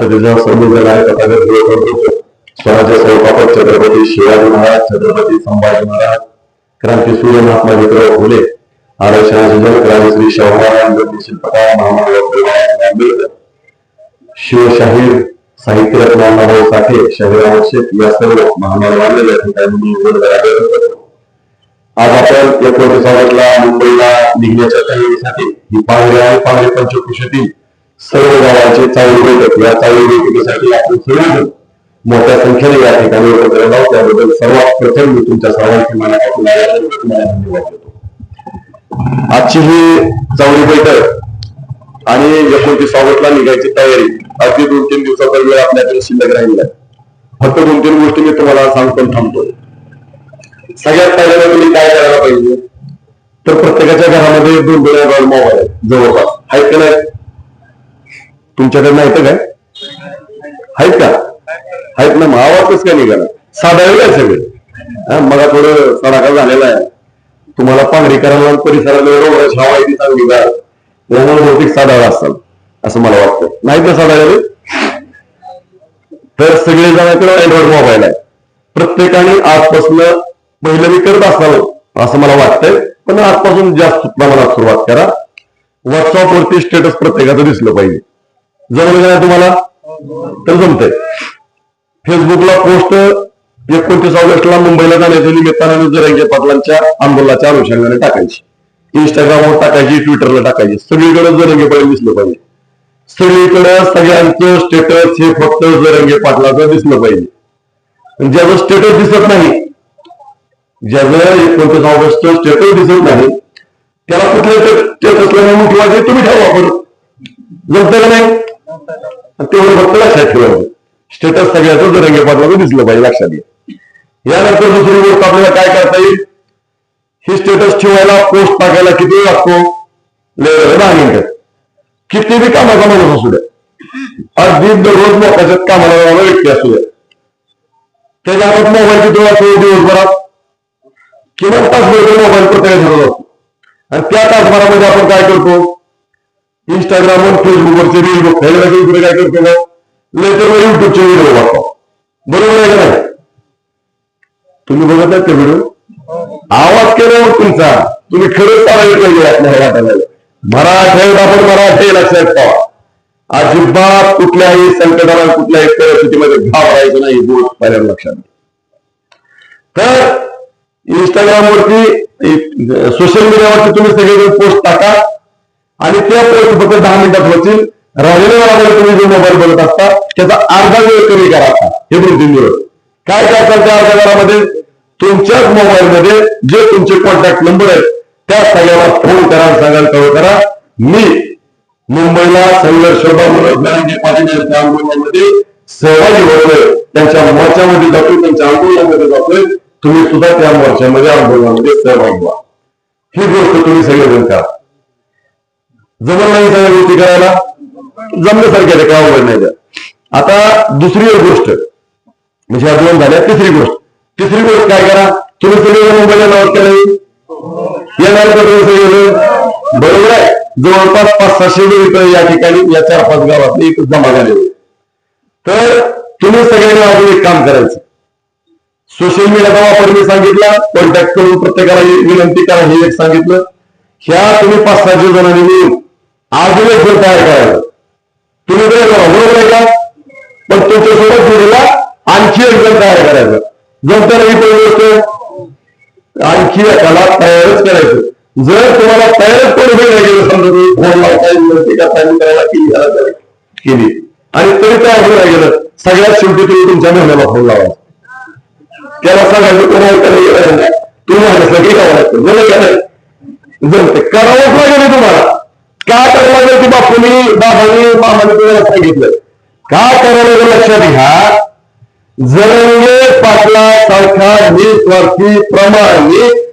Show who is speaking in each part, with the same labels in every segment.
Speaker 1: आता त्याच्यावर आहे तथागत स्वराज्य स्वरूपात छत्रपती शिवाजी महाराज छत्रपती संभाजी महाराज क्रांती सूर्य महात्मा ज्योतिराव फुले आरक्षणाचे जनक राजश्री शाहूराम शिल्पकार महामानव आंबेडकर शिवशाहीर साहित्यरत्न अण्णाभाऊ साठे शाहीराम शेख या सर्व महामानवांना या ठिकाणी मी करतो. आज आपण एकोणतीस ऑगस्टला मुंबईला निघण्याच्या तयारीसाठी ही पांढरे आणि पांढरे पंचकृषीतील सर्व गावाचे चाळी बैठक या चाळी बैठकीसाठी आपण सर्वजण मोठ्या संख्येने या ठिकाणी एकत्र आहोत त्याबद्दल सर्वात प्रथम मी तुमच्या सर्वांची मनापासून धन्यवाद देतो आजची ही चावडी बैठक आणि एकोणतीस ऑगस्टला निघायची तयारी अगदी दोन तीन दिवसाचा वेळ आपल्याकडे शिल्लक राहिला आहे. फक्त दोन तीन गोष्टी मी तुम्हाला सांगतो थांबतो. सगळ्यात पहिल्यांदा तुम्ही काय करायला पाहिजे? तर प्रत्येकाच्या घरामध्ये दोन दोन मोबाईल आहे जवळपास. नाही? तुमच्याकडनं येतं तुमच्याकडे नाही तर काय? आहेत का? आहेत ना मग काय निघाला? साधा आहे सगळे. हा, मला थोडं सडाका झालेला आहे. तुम्हाला पांगरीकरांना परिसराला रोड हवा चांगली गार यामुळे बहुतेक साधावा असतात असं मला वाटतं. नाही तर साधा तर सगळे जणांकडे अँड्रॉइड मोबाईल आहे. प्रत्येकाने आजपासून पहिलं मी करत असावं असं मला वाटतंय. पण आजपासून जास्त प्रमाणात सुरुवात करा. व्हॉट्सअपवरती स्टेटस प्रत्येकाचं दिसलं पाहिजे. जमलं का तुम्हाला? तर जमतंय. फेसबुकला पोस्ट एकोणतीस ऑगस्टला मुंबईला जाण्याच्या निमित्तानं जरंगे पाटलांच्या आंदोलनाच्या अनुषंगाने टाकायची. इंस्टाग्रामवर टाकायची ट्विटरला टाकायची. सगळीकडे जरंगे पाटील दिसलं पाहिजे. सगळीकडे सगळ्यांचं स्टेटस हे फक्त जरंगे पाटलाचं दिसलं पाहिजे. ज्याचं स्टेटस दिसत नाही ज्याचं एकोणतीस ऑगस्ट स्टेटस दिसत नाही त्याला कुठलं स्टेटसला म्हटलं तुम्ही ठेवा आपण जमतं का नाही? तेवढं फक्त लक्षात ठेवायचं स्टेटस सगळ्याचं जरंगे पाटलाचं दिसलं पाहिजे लक्षात घ्या. यानंतर दुसरी गोष्ट आपल्याला काय करता येईल? हे स्टेटस ठेवायला पोस्ट टाकायला किती वेळ लागतो? ले- दहा मिनिटं. किती बी कामाचा माणूस असू द्या. अगदी दररोज मोठ्याच्यात कामाला जाणारा व्यक्ती असू द्या. त्याच्या हातात मोबाईल किती असतो दिवसभरात? किमान तासभर मोबाईल प्रत्येक धरत असतो आणि त्या तासभरामध्ये आपण काय करतो? इंस्टाग्रामवर फेसबुकवरचे रील बघतो ह्याच्या इकडे काय करतो ना लेटर युट्यूबचे व्हिडिओ बघतो बरोबर आहे का नाही? तुम्ही बघत नाही ते व्हिडिओ आवाज केल्यावर तुमचा तुम्ही खरंच चालायला पाहिजे आपल्या ह्या वाटायला मराठीत आपण मराठे लक्षात ठेवा. अजिबात कुठल्याही संकटाला कुठल्याही परिस्थितीमध्ये घाबरायचं नाही ही गोष्ट पहिल्यांदा लक्षात तर इंस्टाग्राम वरती सोशल मीडियावरती तुम्ही सगळेजण पोस्ट टाका. आणि त्या पोस्ट फक्त दहा मिनिटात होतील. राहिलेल्या वेळामध्ये तुम्ही जो मोबाईल बोलत असता त्याचा अर्धा वेळ कमी करा हे दोन काय करतात त्या अर्ध्या वेळामध्ये? तुमच्याच मोबाईलमध्ये जे तुमचे कॉन्टॅक्ट नंबर आहेत त्या सगळ्याला फोन करा सांगायला कळव करा. मी मुंबईला संघर्ष जरांगे आंदोलनामध्ये सहभागी होतोय. त्यांच्या मोर्चामध्ये जातोय त्यांच्या आंदोलनामध्ये जातोय. तुम्ही सुद्धा त्या मोर्चामध्ये आंदोलनामध्ये सहभागी व्हा. ही गोष्ट तुम्ही सगळेजण करा. जमत नाही सगळ्या गोष्टी करायला जमण्यासारख्या त्या काय अवघड नाही त्या. आता दुसरी एक गोष्ट म्हणजे या दोन झाल्या तिसरी गोष्ट. तिसरी गोष्ट काय करा तुम्ही सगळे मुंबईला नाव केलं येणार बरोबर आहे. जवळपास पाच सहाशे रुपये या ठिकाणी या चार पाच गावात एक जमा झाले तर तुम्ही सगळ्यांनी अजून एक काम करायचं. सोशल मीडियाचा वापर मी सांगितला कॉन्टॅक्ट करून प्रत्येकाला विनंती करा हे एक सांगितलं. ह्या तुम्ही पाच सहाशे जणांनी मिळून अजून एक तयार करायचं तुम्ही काय करा का? पण तुमच्यासोबत जोडीला आणखी एक जण तयार करायचं. जमताना ही गोष्ट आणखी एकाला तयारच करायचं. जर तुम्हाला तयारच कोणी नाही गेलं समजा तुम्ही फोन लावता विनंती करता करायला केली केली. आणि तरी तयार होऊन गेलं सगळ्यात शेवटी तुम्ही तुमच्या महिन्याला फोन लावायचा त्याला सांगायचं कोणाला करायला गेलं तुम्ही म्हणायचं की करायचं जमलं का जमते करावंच लागेल तुम्हाला. का करावं लागेल ती बापूनी बाबांनी मामाने तुम्हाला सांगितलं का करावं लागेल लक्षात घ्या जरंगे पाटला सारख्या निस्वार्थी प्रमाणित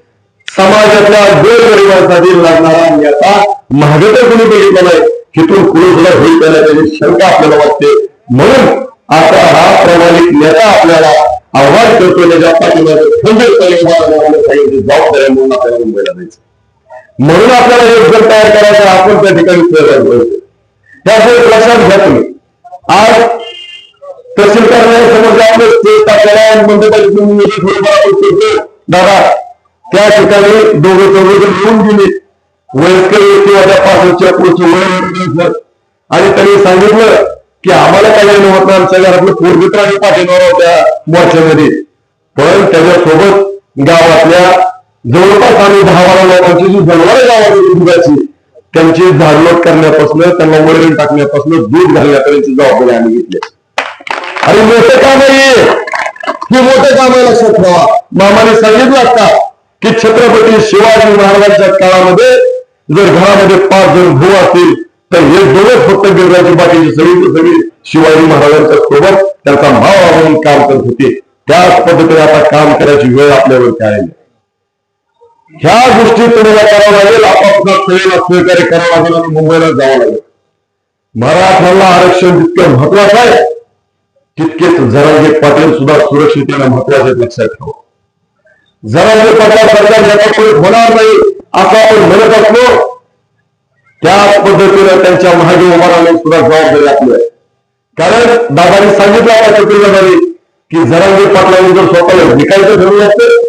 Speaker 1: समाजातल्या गोरगरिबांसाठी लागणारा नेता महाग तर कोणी बघितला नाही. हिथून पुढे सुद्धा होईल त्याला त्याची शंका आपल्याला वाटते. म्हणून आता हा प्रमाणित नेता आपल्याला आव्हान करतो त्याच्या पाठिंबा खंबीरपणे उभा जबाबदारी म्हणून आपल्याला मुंबईला जायचं म्हणून आपल्याला हे जर तयार करायचं आपण त्या ठिकाणी प्रयत्न व्हायचं त्यामुळे लक्षात घ्या तुम्ही आज तहसील कार्यालयासमोर आपलं स्टेज टाकलेलं आहे दादा त्या ठिकाणी दोघे चौघे जण येऊन गेले. वयस्कर किंवा त्या पाच वर्षाच्या पुढचे वय सर. आणि त्यांनी सांगितलं की आम्हाला काही नाही होत नाही आमच्या घरातलं पूर्वित्र आणि होत्या मोर्चामध्ये. पण त्याच्यासोबत गावातल्या जवळपास आम्ही दहा बारा लोकांची जी जनावरं गावाची दुधाची त्यांची झाडलोट करण्यापासून त्यांना वळण टाकण्यापासून दूध घालण्यापर्यंत जबाबदारी आम्ही घेतली आणि मोठं काम आहे हे. मोठं काम आहे लक्षात ठेवा. मामाने सांगितलं आता की छत्रपती शिवाजी महाराजांच्या काळामध्ये जर घरामध्ये पाच जण भाऊ असतील तर हे दोघं फक्त गिरजाची बाकीची सगळी सगळी शिवाजी महाराजांच्या सोबत त्यांचा भाव म्हणून काम करत होते. त्याच पद्धतीने आता काम करायची वेळ आपल्यावर काय आली. ह्या गोष्टी तुम्हाला करावं लागेल. आपापसात सगळ्यांना स्वीकार्य करावं लागेल आणि मुंबईला जावं लागेल. मराठ्याला आरक्षण जितकं महत्वाचं आहे तितकेच जरांगे पाटील सुद्धा सुरक्षितेला महत्त्वाचे लक्षात ठेवा जरांगे पाटील सरकार याचा होणार नाही असं आपण म्हणत असलो त्याच पद्धतीने त्यांच्या महागे उभा राहण्याची सुद्धा जबाबदारी आपली आहे. कारण दादानी सांगितलं आता की जरांगे पाटलांनी जर स्वतःला विकायचं ठरवलं असतं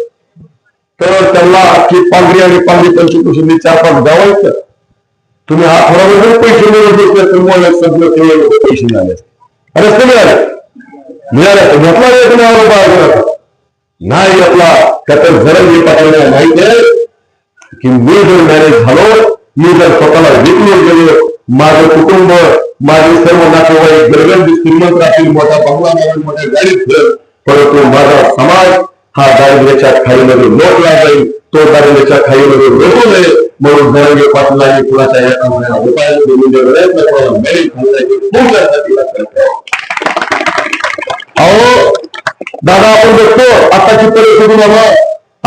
Speaker 1: तर त्यांना की पांढरी आणि पांढरी पंचकृषी चार पाच गावायचं तुम्ही हा थोडा वेळ पैसे मिळत तर तुम्हाला सगळं पैसे मिळाले. असते. रस्ते मिळाले. मिळाले घेतला नाही तुम्ही आरोप नाही घेतला त्याचं तर जरंगी पाटलांना माहिती आहे की मी जर मॅनेज झालो मी जर स्वतःला विकले गेलो माझं कुटुंब माझे सर्व नातेवाईक गरगंज श्रीमंत राहतील मोठा बंगला मोठ्या गाडीत फिरेल परंतु माझा समाज हा दारिद्र्याच्या खाईमध्ये लोटला जाईल. तो दारिद्र्याच्या खाईमध्ये रोखू नये म्हणून जरंगे पाटलांनी कुणाच्या या महिन्याला उपाय म्हणजे प्रयत्न करून घालण्याची खूप जास्त अहो दादा आपण बघतो आताची परिस्थिती बाबा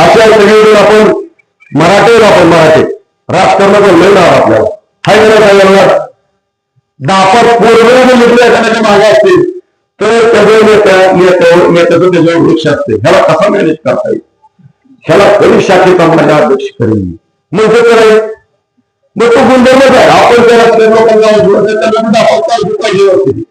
Speaker 1: अशा सगळीकडे आपण मराठे आपण मराठे. राजकारणाचा लय नाव आपल्याला. हाय ना सांगायला दापात पोरगडे निघले एखाद्याच्या मागे असतील. तर त्याचं नेत्या नेत्या नेत्याचं त्याच्यावर वृक्ष असते ह्याला कसा मॅनेज करता येईल? ह्याला कधी शाखेचा माझ्या अध्यक्ष करेल? मग ते करायचं मग तो गुणधर्मच आहे. आपण जर सगळ्या लोकांना त्याला दापात चालू पाहिजे होती?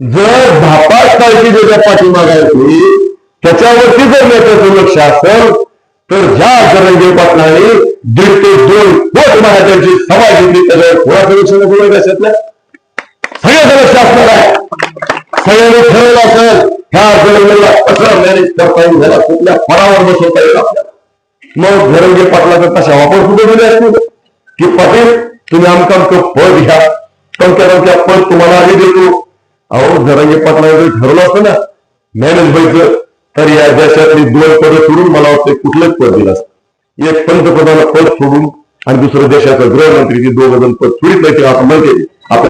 Speaker 1: जर धापास पाहिजे ज्याच्या पाठीमागायची त्याच्यावरती जर नेत्याचं लक्ष असेल तर ह्या जरंगे पाटलांनी दीड ते दोन कोट महाराजांची सभा घेतली त्याच्यावर थोडा सदस्य नको सदस्य असणार आहे. सगळ्यांनी ठरवलं असेल ह्या जरंगेला कसं मॅनेज करता येईल ह्याला कुठल्या फळावर बसवता येईल आपल्याला मग जरंगे पाटलाचा तशा वापर कुठे दिले असतील की पाटील तुम्ही आमचं आमचं पद घ्या. पण त्या पद तुम्हाला आम्ही देतो. अहो जरांगे पाटला जर ठरवलं असतं ना मॅनेज व्हायचं तर या देशातली दोन पद सोडून मला वाटतं कुठलंच पद दिलं असतं. एक पंतप्रधान पद सोडून आणि दुसरं देशाचं गृहमंत्री दोघं जण पद सोडित नाही आपण म्हणते आपण